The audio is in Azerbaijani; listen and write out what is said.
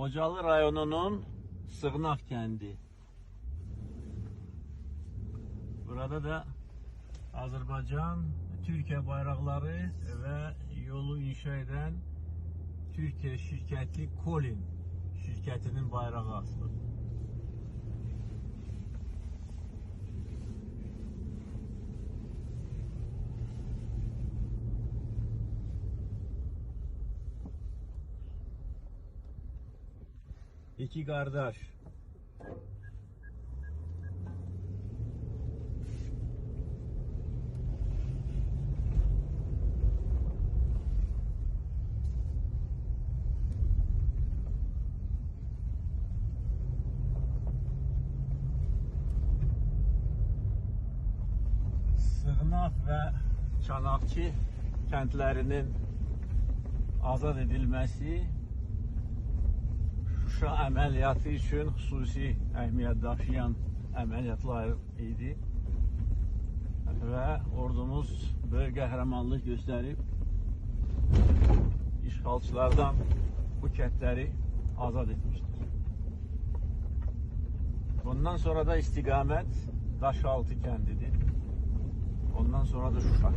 Xocalı rayonunun Sığnaq kəndi. Burada da Azərbaycan, Türkiyə bayraqları və yolu inşa edən Türkiyə şirkəti Kolin şirkətinin bayrağı asılır. İki kardeş. Sığnaq və Çanaqçı kəndlərinin azad edilməsi Şuşa əməliyyatı üçün xüsusi əhəmiyyət daşıyan əməliyyatlar idi və ordumuz böyük qəhrəmanlıq göstərib işğalçılardan bu kəndləri azad etmişdir. Bundan sonra da istiqamət Daşaltı kəndidir. Ondan sonra da Şuşa.